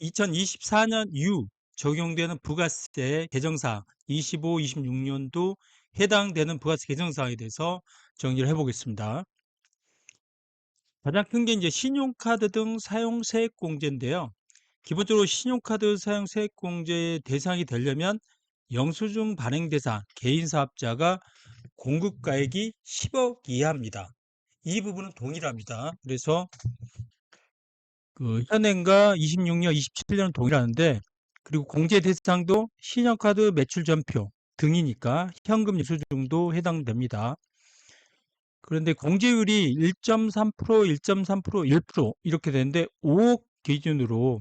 2024년 이후 적용되는 부가세 개정사항 25, 26년도 해당되는 부가세 개정사항에 대해서 정리를 해보겠습니다. 가장 큰 게 이제 신용카드 등 사용 세액 공제인데요. 기본적으로 신용카드 사용 세액 공제 대상이 되려면 영수증 발행 대상 개인 사업자가 공급 가액이 10억 이하입니다. 이 부분은 동일합니다. 그래서 그 현행과 26년, 27년은 동일하는데 그리고 공제 대상도 신용카드 매출 전표 등이니까 현금 영수증도 해당됩니다. 그런데 공제율이 1.3%, 1.3%, 1% 이렇게 되는데 5억 기준으로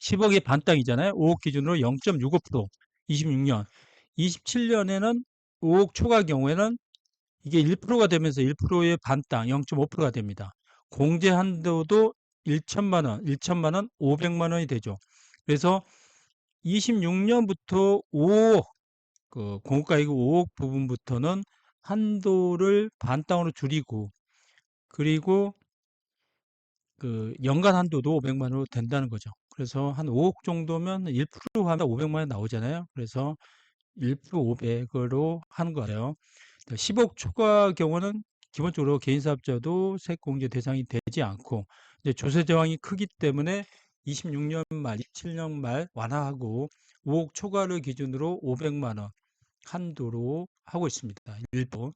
10억의 반땅이잖아요. 5억 기준으로 0.65% 26년. 27년에는 5억 초과 경우에는 이게 1%가 되면서 1%의 반땅 0.5%가 됩니다. 공제 한도도 1천만 원, 1천만 원, 500만 원이 되죠. 그래서 26년부터 5억 그 공급가액 5억 부분부터는 한도를 반땅으로 줄이고 그리고 그 연간 한도도 500만 원으로 된다는 거죠. 그래서 한 5억 정도면 1% 하면 500만 원 나오잖아요. 그래서 1% 500으로 하는 거예요. 10억 초과 경우는 기본적으로 개인사업자도 세액공제 대상이 되지 않고 이제 조세 저항이 크기 때문에 26년 말, 27년 말 완화하고 5억 초과를 기준으로 500만 원 한도로 하고 있습니다. 일부.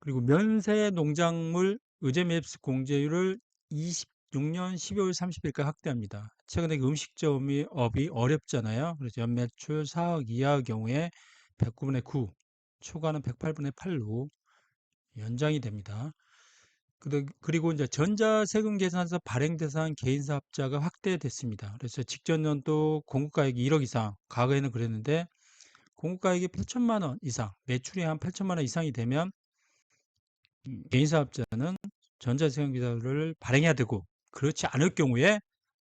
그리고 면세 농작물 의제맵스 공제율을 26년 12월 30일까지 확대합니다. 최근에 그 음식점이 업이 어렵잖아요. 그래서 연매출 4억 이하 경우에 109분의 9, 초과는 108분의 8로 연장이 됩니다. 그리고 이제 전자세금 계산서 발행 대상 개인 사업자가 확대됐습니다. 그래서 직전 년도 공급가액이 1억 이상, 과거에는 그랬는데 공급가액이 8천만 원 이상, 매출이 한 8천만 원 이상이 되면 음, 개인 사업자는 전자세금 계산서를 발행해야 되고 그렇지 않을 경우에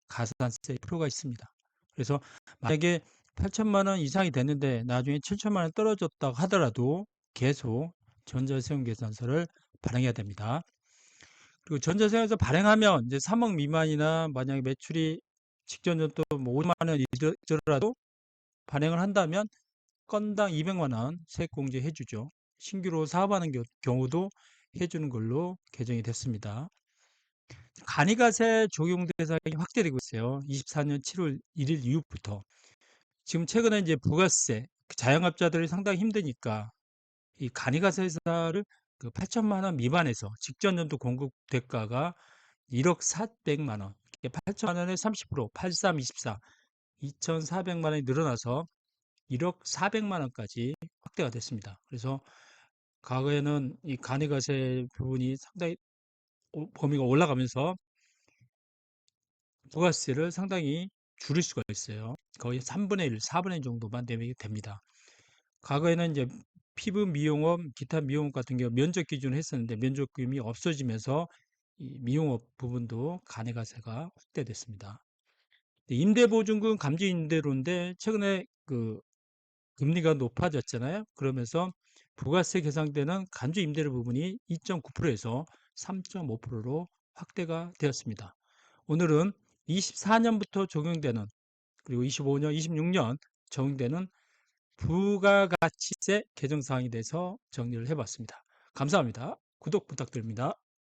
가산세 프로가 있습니다. 그래서 만약에 8천만 원 이상이 됐는데 나중에 7천만 원 떨어졌다고 하더라도 계속 전자세금 계산서를 발행해야 됩니다. 그리고 전자세금에서 발행하면 이제 3억 미만이나 만약에 매출이 직전 연도 뭐 5만 원 이더라도 발행을 한다면 건당 200만 원 세액 공제 해주죠. 신규로 사업하는 경우도 해주는 걸로 개정이 됐습니다. 간이가세 적용 대상이 확대되고 있어요. 24년 7월 1일 이후부터. 지금 최근에 이제 부가세, 그 자영업자들이 상당히 힘드니까 이 간이가세사를 그 8천만 원 미만에서 직전 연도 공급 대가가 1억 400만 원, 8천만 원에 30%, 83, 24, 2,400만 원이 늘어나서 1억 400만 원까지 확대가 됐습니다. 그래서 과거에는 이 간이가세 부분이 상당히 범위가 올라가면서 부가세를 상당히 줄일 수가 있어요. 거의 3분의 1, 4분의 1 정도만 내면 됩니다. 과거에는 이제 피부 미용업, 기타 미용업 같은 경우 면적 기준을 했었는데 면적금이 없어지면서 이 미용업 부분도 간해가세가 확대됐습니다. 임대보증금 감지 임대료인데 최근에 그 금리가 높아졌잖아요. 그러면서 부가세 계상되는 간주 임대료 부분이 2.9%에서 3.5%로 확대가 되었습니다. 오늘은 24년부터 적용되는 그리고 25년, 26년 적용되는 부가가치세 개정사항에 대해서 정리를 해봤습니다. 감사합니다. 구독 부탁드립니다.